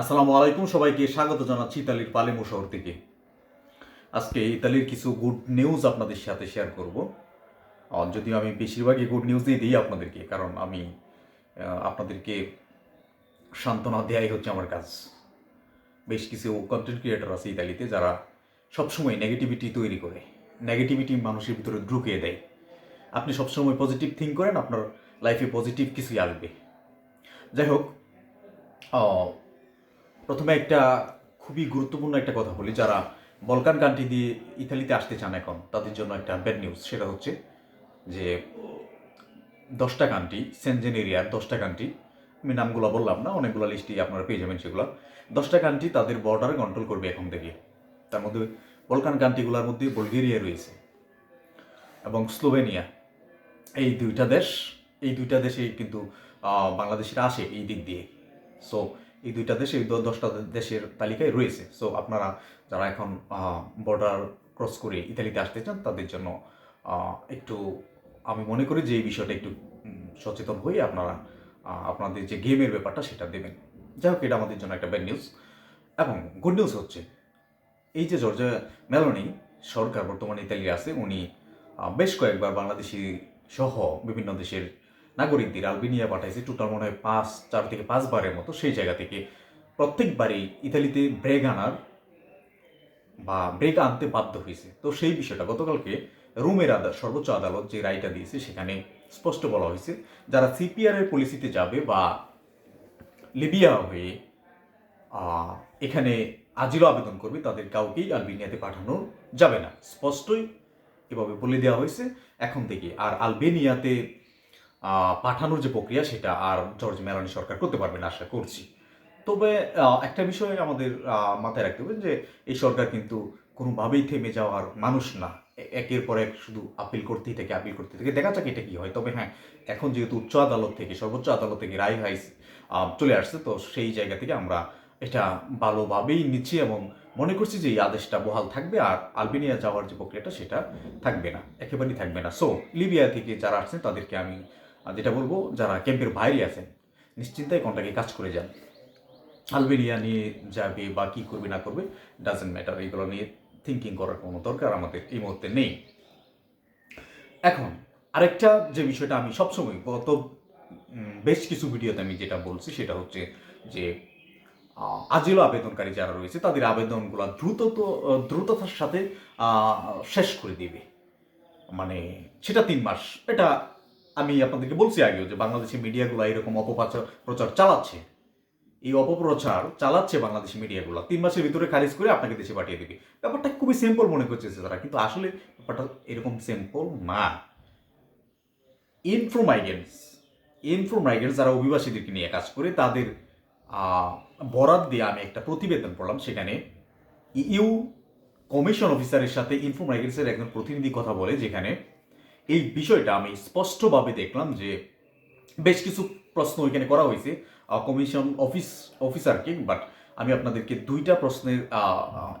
আসসালামু আলাইকুম সবাইকে, স্বাগত জানাচ্ছি ইতালির পালেমো শহর থেকে। আজকে ইতালির কিছু গুড নিউজ আপনাদের সাথে শেয়ার করব। যদিও আমি বেশিরভাগই গুড নিউজই দিই আপনাদেরকে, কারণ আমি আপনাদেরকে সান্ত্বনা দেয়াই হচ্ছে আমার কাজ। বেশ কিছু কন্টেন্ট ক্রিয়েটর আছে ইতালিতে যারা সবসময় নেগেটিভিটি তৈরি করে। নেগেটিভিটি মানুষের ভিতরে ঢুকিয়ে দেয়। আপনি সবসময় পজিটিভ থিঙ্ক করেন, আপনার লাইফে পজিটিভ কিছুই আসবে। যাই হোক প্রথমে একটা খুবই গুরুত্বপূর্ণ একটা কথা বলি, যারা বলকান কান্ট্রি দিয়ে ইতালিতে আসতে চান এখন, তাদের জন্য একটা ব্যাড নিউজ সেটা হচ্ছে যে দশটা কান্ট্রি সেনজেন এরিয়ার দশটা কান্ট্রি আমি নামগুলো বললাম না, অনেকগুলো লিস্টই আপনারা পেয়ে যাবেন সেগুলো, দশটা কান্ট্রি তাদের বর্ডার কন্ট্রোল করবে এখন থেকে। তার মধ্যে বলকান কান্ট্রিগুলোর মধ্যে বুলগেরিয়া রয়েছে এবং স্লোভেনিয়া এই দুইটা দেশ, এই দুইটা দেশে কিন্তু বাংলাদেশিরা আসে এই দিক দিয়ে। সো এই দুইটা দেশ এই দশটা দেশের তালিকায় রয়েছে। সো আপনারা যারা এখন বর্ডার ক্রস করে ইতালিতে আসতে চান, তাদের জন্য একটু আমি মনে করি যে এই বিষয়টা একটু সচেতন হয়ে আপনারা আপনাদের যে গেমের ব্যাপারটা সেটা দেবেন। যাই হোক, এটা আমাদের জন্য একটা ব্যাড নিউজ এবং গুড নিউজ হচ্ছে, এই যে জর্জা মেলোনি সরকার বর্তমানে ইতালি আছে, উনি বেশ কয়েকবার বাংলাদেশি সহ বিভিন্ন দেশের নাগরিকদের আলবেনিয়া পাঠাইছে টোটাল মনে হয় পাঁচ, চার থেকে পাঁচবারের মতো সেই জায়গা থেকে। প্রত্যেকবারই ইতালিতে ব্রেক আনার বা ব্রেক আনতে বাধ্য হয়েছে। তো সেই বিষয়টা গতকালকে রুমের আদালত সর্বোচ্চ আদালত যে রায়টা দিয়েছে সেখানে স্পষ্ট বলা হয়েছে, যারা সিপিআর এর পলিসিতে যাবে বা লিবিয়া হয়ে এখানে আজিলো আবেদন করবে, তাদের কাউকেই আলবেনিয়াতে পাঠানো যাবে না। স্পষ্টই এভাবে বলে দেওয়া হয়েছে। এখন থেকে আর আলবেনিয়াতে পাঠানোর যে প্রক্রিয়া সেটা আর জর্জ মেলানি সরকার করতে পারবে না, আশা করছি। তবে একটা বিষয় আমাদের মাথায় রাখতে হবে যে এই সরকার কিন্তু কোনোভাবেই থেমে যাওয়ার মানুষ না। একের পর এক শুধু আপিল করতেই থাকে আপিল করতে থাকে দেখা যাক এটা কি হয়। তবে হ্যাঁ এখন যেহেতু উচ্চ আদালত থেকে, সর্বোচ্চ আদালত থেকে রায় হাইস চলে আসছে, তো সেই জায়গা থেকে আমরা এটা ভালোভাবেই নিচ্ছি এবং মনে করছি যে এই আদেশটা বহাল থাকবে আর আলবেনিয়া যাওয়ার যে প্রক্রিয়াটা সেটা থাকবে না, একেবারেই থাকবে না। সো লিবিয়া থেকে যারা আসছেন তাদেরকে আমি যেটা বলব, যারা ক্যাম্পের বাইরে আছেন নিশ্চিন্তায় কন্টাকে কাজ করে যান। আলবেনিয়া নিয়ে যাবে বা কী করবে, না করবে ডাজেন্ট ম্যাটার এগুলো নিয়ে থিঙ্কিং করার কোনো দরকার আমাদের এই মুহূর্তে নেই। এখন, আরেকটা যে বিষয়টা আমি সবসময় গত বেশ কিছু ভিডিওতে আমি যেটা বলছি, সেটা হচ্ছে যে আজিলো আবেদনকারী যারা রয়েছে, তাদের আবেদনগুলো দ্রুত দ্রুততার সাথে শেষ করে দিবে। মানে সেটা তিন মাস। এটা আমি আপনাদেরকে বলছি আগেও যে বাংলাদেশি মিডিয়াগুলো এরকম অপপ্রচার প্রচার চালাচ্ছে। এই অপপ্রচার চালাচ্ছে বাংলাদেশি মিডিয়াগুলো। তিন মাসের ভিতরে খারিজ করে আপনাকে দেশে পাঠিয়ে দেবে। ব্যাপারটা খুবই সিম্পল মনে করছে তারা। কিন্তু আসলে ব্যাপারটা এরকম সিম্পল না। ইনফ্রো মাইগ্রেন্টস ইনফ্রো মাইগ্রেন্টস যারা অভিবাসীদেরকে নিয়ে কাজ করে, তাদের বরাত দিয়ে আমি একটা প্রতিবেদন পড়লাম। সেখানে ইউ কমিশন অফিসারের সাথে ইনফ্রো একজন প্রতিনিধি কথা বলে, যেখানে এই বিষয়টা আমি স্পষ্টভাবে দেখলাম যে বেশ কিছু প্রশ্ন ওইখানে করা হয়েছে কমিশন অফিস অফিসারকে বাট আমি আপনাদেরকে দুইটা প্রশ্নের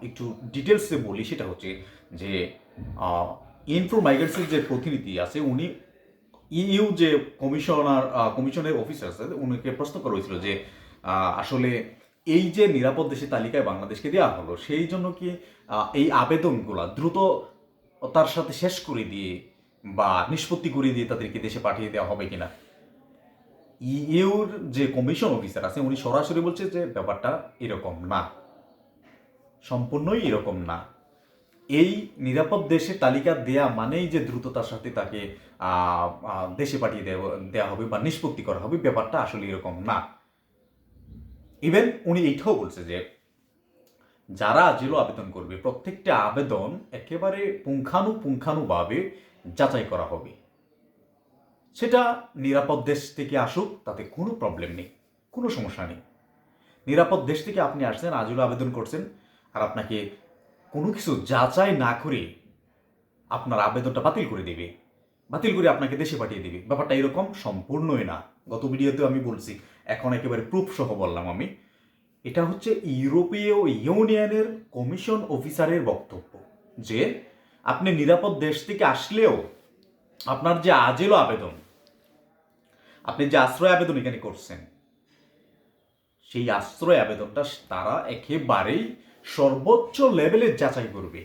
একটু ডিটেলসে বলি। সেটা হচ্ছে যে ইনফ্রো মাইগ্রেন্টসের যে প্রতিনিধি আছে, উনি ইউ যে কমিশনার কমিশনের অফিসার আছে, উনিকে প্রশ্ন করা হয়েছিল যে আসলে এই যে নিরাপদ দেশের তালিকায় বাংলাদেশকে দেওয়া হলো, সেই জন্য কি এই আবেদনগুলা দ্রুত তার সাথে শেষ করে দিয়ে বা নিষ্পত্তি করে দিয়ে তাদেরকে দেশে পাঠিয়ে দেওয়া হবে কিনা। ইউর যে কমিশন অফিসার আছে, উনি সরাসরি বলছে যে ব্যাপারটা এরকম না। সম্পূর্ণই এরকম না। এই নিরাপদ দেশের তালিকা দেয়া মানেই যে দ্রুততার সাথে তাকে দেশে পাঠিয়ে দেওয়া হবে বা নিষ্পত্তি করা হবে, ব্যাপারটা আসলে এরকম না। ইভেন উনি এইটাও বলছে যে, যারা আজিলো আবেদন করবে, প্রত্যেকটা আবেদন একেবারে পুঙ্খানুপুঙ্খানুভাবে যাচাই করা হবে। সেটা নিরাপদ দেশ থেকে আসুক, তাতে কোনো প্রবলেম নেই, কোনো সমস্যা নেই। নিরাপদ দেশ থেকে আপনি আসছেন আজিলো আবেদন করছেন, আর আপনাকে কোনো কিছু যাচাই না করে আপনার আবেদনটা বাতিল করে দেবে। বাতিল করে আপনাকে দেশে পাঠিয়ে দেবে। ব্যাপারটা এরকম সম্পূর্ণই না। গত ভিডিওতেও আমি বলছি, এখন একেবারে প্রুফ সহ বললাম আমি। এটা হচ্ছে ইউরোপীয় ইউনিয়নের কমিশন অফিসারের বক্তব্য যে আপনি নিরাপদ দেশ থেকে আসলেও আপনার যে আজেলো আবেদন, আপনি যে আশ্রয় আবেদন এখানে করছেন, সেই আশ্রয় আবেদনটা তারা একেবারেই সর্বোচ্চ লেভেলে যাচাই করবে।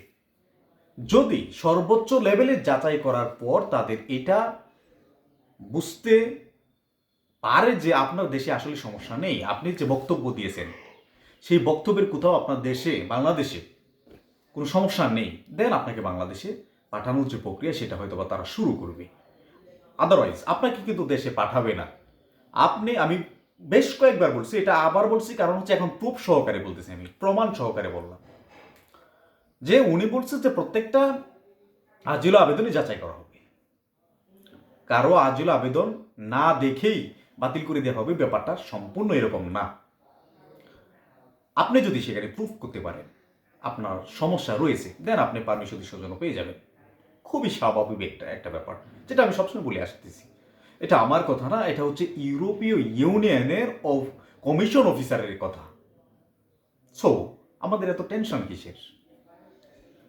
যদি সর্বোচ্চ লেভেলে যাচাই করার পর তাদের এটা বুঝতে পারে যে আপনার দেশে আসলে সমস্যা নেই, আপনি যে বক্তব্য দিয়েছেন, সেই বক্তব্যের কোথাও আপনার দেশে, বাংলাদেশে কোনো সমস্যা নেই। দেন আপনাকে বাংলাদেশে পাঠানোর যে প্রক্রিয়া, সেটা হয়তো বা তারা শুরু করবে। আদারওয়াইজ আপনাকে কিন্তু দেশে পাঠাবে না। আপনি, আমি বেশ কয়েকবার বলছি, এটা আবার বলছি, কারণ হচ্ছে এখন প্রুফ সহকারে বলতেছি আমি, প্রমাণ সহকারে বললাম। যে উনি বলছে যে প্রত্যেকটা আজিল আবেদনই যাচাই করা হবে। কারও আজিল আবেদন না দেখেই বাতিল করে দেওয়া হবে, ব্যাপারটা সম্পূর্ণ এরকম না। আপনি যদি সেখানে প্রুফ করতে পারেন আপনার সমস্যা রয়েছে দেন আপনি পারমিশন সৌজন্য পেয়ে যাবেন। খুবই স্বাভাবিক একটা একটা ব্যাপার, যেটা আমি সবসময় বলে আসতেছি। এটা আমার কথা না, এটা হচ্ছে ইউরোপীয় ইউনিয়নের অফ, কমিশন অফিসারের কথা। সো আমাদের এত টেনশন কিসের?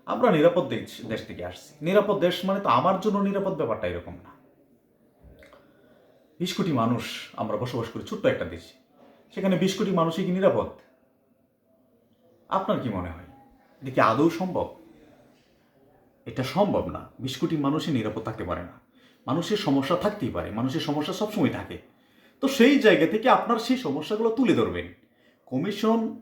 আমরা নিরাপদ দেশ দেশ থেকে আসছি। নিরাপদ দেশ মানে তো আমার জন্য নিরাপদ ব্যাপারটা এরকম না। বিশ কোটি মানুষ, আমরা বসবাস করি ছোট্ট একটা দেশে। সেখানে বিশ কোটি মানুষই কি নিরাপদ? আপনার কি মনে হয়? এটা কি আদৌ সম্ভব? এটা সম্ভব না। বিশ কোটি মানুষই নিরাপদ থাকতে পারে না। মানুষের সমস্যা থাকতেই পারে। মানুষের সমস্যা সবসময় থাকে। তো সেই জায়গা থেকে আপনার সেই সমস্যাগুলো তুলে ধরবেন। কমিশন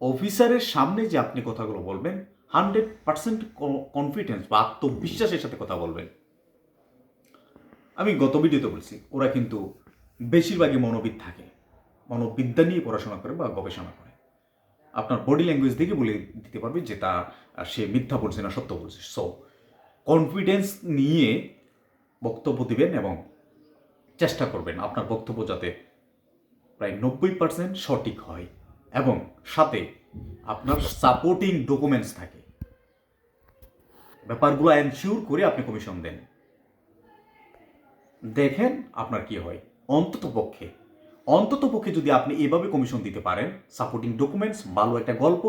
অফিসারের সামনে যে আপনি কথাগুলো বলবেন, হান্ড্রেড পার্সেন্ট কনফিডেন্স বা আত্মবিশ্বাসের সাথে কথা বলবেন। আমি গত ভিডিওতে বলছি, ওরা কিন্তু বেশিরভাগই মনোবিদ থাকে। মনোবিদ্যা নিয়ে পড়াশোনা করে বা গবেষণা করে। আপনার বডি ল্যাঙ্গুয়েজ দেখে বলে দিতে পারবে যে তা সে মিথ্যা বলছে না সত্য বলছে। সো কনফিডেন্স নিয়ে বক্তব্য দিবেন এবং চেষ্টা করবেন আপনার বক্তব্য যাতে প্রায় নব্বই পার্সেন্ট সঠিক হয় এবং সাথে আপনার সাপোর্টিং ডকুমেন্টস থাকে। ব্যাপারগুলো এনশিওর করে আপনি কমিশন দেন। দেখেন আপনার কি হয়। অন্তত পক্ষে অন্তত পক্ষে যদি আপনি এভাবে কমিশন দিতে পারেন সাপোর্টিং ডকুমেন্টস ভালো একটা গল্প,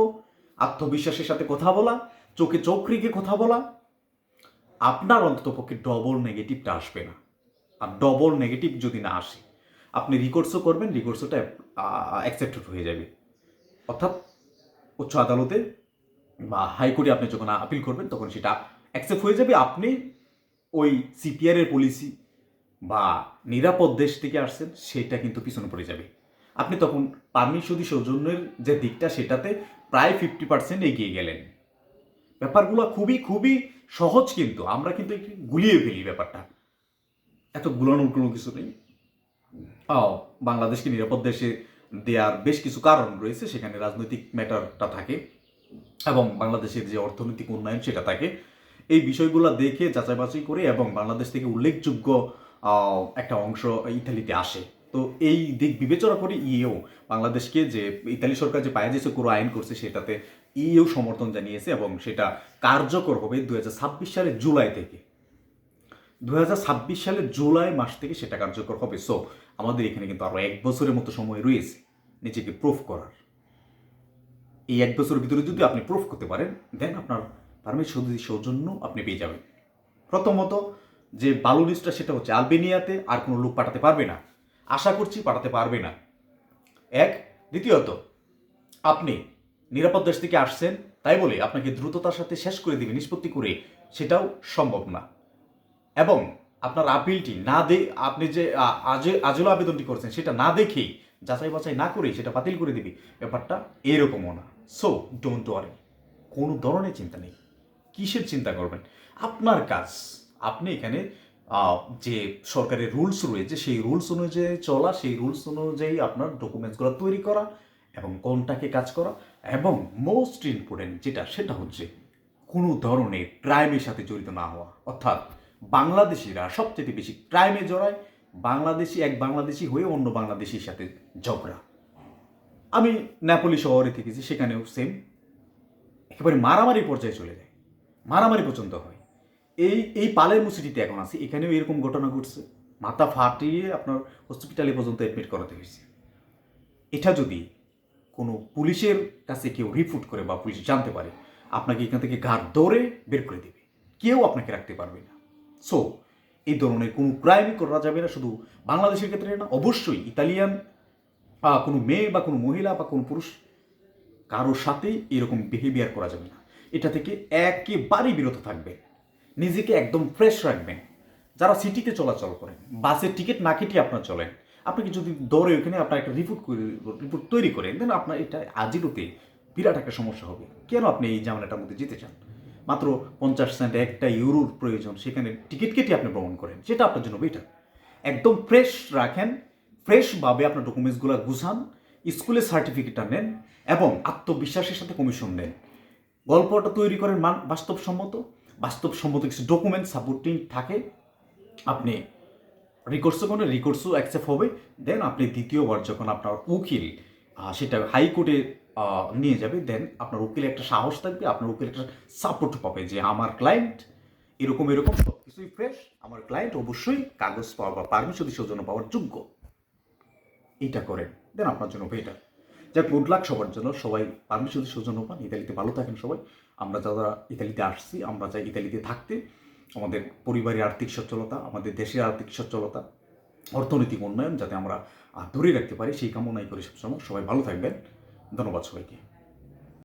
আত্মবিশ্বাসের সাথে কথা বলা, চোখে চোখ রেখে কথা বলা, আপনার অন্তত পক্ষে ডবল নেগেটিভটা আসবে না। আর ডবল নেগেটিভ যদি না আসে, আপনি রিকোর্সও করবেন রিকোর্সটা অ্যাকসেপ্টেড হয়ে যাবে। অর্থাৎ উচ্চ আদালতে বা হাইকোর্টে আপনি যখন আপিল করবেন, তখন সেটা অ্যাকসেপ্ট হয়ে যাবে। আপনি ওই সিপিআরের পলিসি বা নিরাপদ দেশ থেকে আসছেন, সেটা কিন্তু পিছনে পড়ে যাবে। আপনি তখন পারমিশদি সৌজন্যের যে দিকটা, সেটাতে প্রায় ফিফটি পার্সেন্ট এগিয়ে গেলেন। ব্যাপারগুলো খুবই খুবই সহজ কিন্তু। আমরা কিন্তু একটু গুলিয়ে ফেলি ব্যাপারটা। এত গুলানোর কোনো কিছু নেই। ও বাংলাদেশকে নিরাপদ দেশে দেওয়ার বেশ কিছু কারণ রয়েছে। সেখানে রাজনৈতিক ম্যাটারটা থাকে এবং বাংলাদেশের যে অর্থনৈতিক উন্নয়ন, সেটা থাকে। এই বিষয়গুলো দেখে যাচাই বাছাই করে এবং বাংলাদেশ থেকে উল্লেখযোগ্য একটা অংশ ইতালিতে আসে। তো এই দিক বিবেচনা করে ইএও বাংলাদেশকে যে ইতালি সরকার যে পায়ে যেসব কোনো আইন করছে, সেটাতে ইএও সমর্থন জানিয়েছে এবং সেটা কার্যকর হবে দু হাজার ছাব্বিশ সালের জুলাই থেকে। দু সালের জুলাই মাস থেকে সেটা কার্যকর হবে। সো আমাদের এখানে কিন্তু আরও এক বছরের মতো সময় রয়েছে নিজেকে প্রুফ করার। এই এক বছরের ভিতরে যদি আপনি প্রুফ করতে পারেন দেন আপনার পারমিশন সৌজন্য আপনি পেয়ে যাবেন। প্রথমত যে বালু লিস্টটা সেটা হচ্ছে আলবেনিয়াতে আর কোনো লোক পাঠাতে পারবে না। আশা করছি পাঠাতে পারবে না। এক, দ্বিতীয়ত, আপনি নিরাপদ দেশ থেকে আসছেন, তাই বলে আপনাকে দ্রুততার সাথে শেষ করে দিবে, নিষ্পত্তি করে, সেটাও সম্ভব না। এবং আপনার আপিলটি না দে, আপনি যে আজেলো আবেদনটি করছেন, সেটা না দেখেই, যাচাই বাছাই না করেই সেটা বাতিল করে দিবে, ব্যাপারটা এরকমও না। সো ডোন্ট ওয়ারি কোনো ধরনের চিন্তা নেই। কিসের চিন্তা করবেন? আপনার কাজ আপনি এখানে যে সরকারের রুলস রয়েছে, সেই রুলস অনুযায়ী চলা, সেই রুলস অনুযায়ী আপনার ডকুমেন্টসগুলো তৈরি করা এবং কোনটাকে কাজ করা এবং মোস্ট ইম্পর্টেন্ট যেটা, সেটা হচ্ছে কোনো ধরনের ক্রাইমের সাথে জড়িত না হওয়া। অর্থাৎ বাংলাদেশিরা সবচেয়ে বেশি ক্রাইমে জড়ায়, বাংলাদেশি এক বাংলাদেশি হয়ে অন্য বাংলাদেশির সাথে ঝগড়া। আমি নেপোলি শহরে থেকেছি, সেখানেও সেম একেবারে মারামারি পর্যায়ে চলে যায়। মারামারি পর্যন্ত হয়। এই এই পালের মুসিটিতে এখন আছে। এখানেও এরকম ঘটনা ঘটছে। মাথা ফাটিয়ে আপনার হসপিটালে পর্যন্ত অ্যাডমিট করাতে হয়েছে। এটা যদি কোনো পুলিশের কাছে কেউ রিপোর্ট করে বা পুলিশ জানতে পারে, আপনাকে এখান থেকে ঘাট দৌড়ে বের করে দেবে। কেউ আপনাকে রাখতে পারবে না। সো এই ধরনের কোনো ক্রাইমই করা যাবে না। শুধু বাংলাদেশের ক্ষেত্রে না, অবশ্যই ইতালিয়ান কোনো মেয়ে বা কোনো মহিলা বা কোনো পুরুষ কারোর সাথেই এরকম বিহেভিয়ার করা যাবে না। এটা থেকে একেবারেই বিরত থাকবেন। নিজেকে একদম ফ্রেশ রাখবেন। যারা সিটিতে চলাচল করেন বাসের টিকিট না কেটে আপনার চলেন। আপনাকে যদি দৌড়ে ওখানে আপনার একটা রিপোর্ট রিপোর্ট তৈরি করেন দেন আপনার এটা আজিরোতে বিরাট একটা সমস্যা হবে। কেন আপনি এই ঝামেলাটার মধ্যে যেতে চান? মাত্র পঞ্চাশ সেন্ট একটা ইউরোর প্রয়োজন, সেখানে টিকিট কেটে আপনি ভ্রমণ করেন, সেটা আপনার জন্য বেটার একদম ফ্রেশ রাখেন ফ্রেশভাবে আপনার ডকুমেন্টসগুলো গুছান স্কুলের সার্টিফিকেটটা নেন, এবং আত্মবিশ্বাসের সাথে কমিশন নেন। গল্পটা তৈরি করেন মান, বাস্তবসম্মত। বাস্তবসম্মত কিছু ডকুমেন্ট সাপোর্টিং থাকে, আপনি রিকোর্সও কোনো রিকোর্সও অ্যাকসেপ্ট হবে দেন আপনি দ্বিতীয়বার যখন আপনার উকিল সেটা হাইকোর্টে নিয়ে যাবে দেন আপনার উকিলে একটা সাহস থাকবে, আপনার উকিল একটা সাপোর্ট পাবে যে আমার ক্লায়েন্ট এরকম এরকম সব কিছুই ফ্রেশ আমার ক্লায়েন্ট অবশ্যই কাগজ পাওয়া বা পারমিশন সৌজন্য পাওয়ার যোগ্য। এইটা করেন দেন আপনার জন্য বেটার যাক গুড লাক সবার জন্য। সবাই পারমিশন সৌজন্য পান ইতালিতে ভালো থাকেন সবাই। আমরা যারা ইতালিতে আসছি, আমরা চাই ইতালিতে থাকতে। আমাদের পরিবারের আর্থিক সচ্ছলতা, আমাদের দেশের আর্থিক সচ্ছলতা, অর্থনৈতিক উন্নয়ন যাতে আমরা ধরে রাখতে পারি, সেই কামনাই করে সবসময়। সবাই ভালো থাকবেন। ধন্যবাদ সবাইকে।